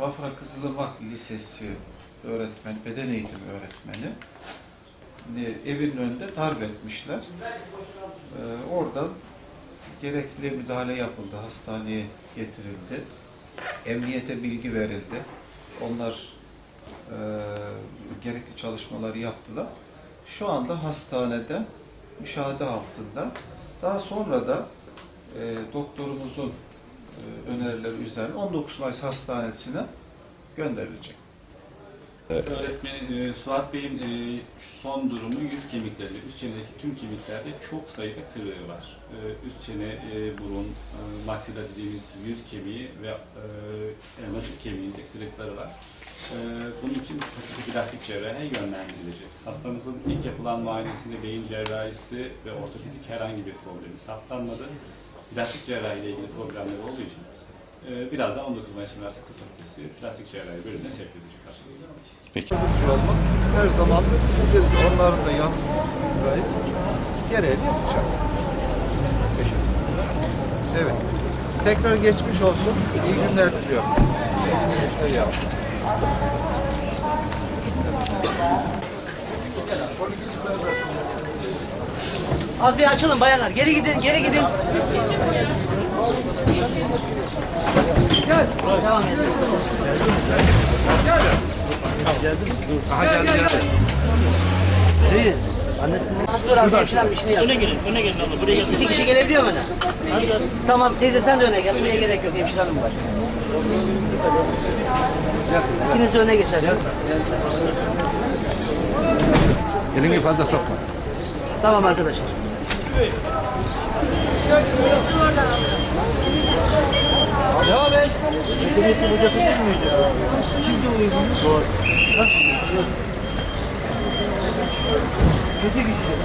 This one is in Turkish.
Bafra Kızılırmak Lisesi öğretmen, beden eğitimi öğretmeni e, evinin önünde darp etmişler. Ee, oradan gerekli müdahale yapıldı, hastaneye getirildi. Emniyete bilgi verildi. Onlar e, gerekli çalışmaları yaptılar. Şu anda hastanede müşahede altında. Daha sonra da e, doktorumuzun önerileri üzerine 19 Mayıs Hastanesi'ne gönderilecek. Öğretmeni e, Suat Bey'in e, son durumu yüz kemiklerinde, üst çenedeki tüm kemiklerde çok sayıda kırığı var. E, üst çene, e, burun, e, maksila dediğimiz yüz kemiği ve e, elmacık kemiğinde kırıkları var. E, bunun için plastik cerrahiye yönlendirilecek. Hastamızın ilk yapılan muayenesinde beyin cerrahisi ve ortopedik herhangi bir problemi saptanmadı. Plastik cerrahi ile ilgili problemler olduğu için e, birazdan 19 Mayıs Üniversitesi Tıp Fakültesi plastik cerrahi bölümüne sevk edilecek. Yardımcı olmak her zaman sizin onların da yanındayız. Gereğini yapacağız. Teşekkür Evet. Tekrar geçmiş olsun. İyi günler diliyorum. İyi yap. Az bir açılın bayanlar. Geri gidin, geri gidin. Devam edin. Değil. Annesinin... Dur az hemşirem bir şey yap. Öne gelin, öne gelin abla. Buraya gelsin. İki kişi gelebiliyor mu öne? Tamam teyze sen de öne gel. Buraya gerek yok hemşire hanım var. İkiniz de öne geçersiniz. Elini fazla sokma. Tamam arkadaşlar. Devam et. Cumhuriyet'in hocası değil miydi? Kimdi o uygun? Doğru. Kötü güçlü.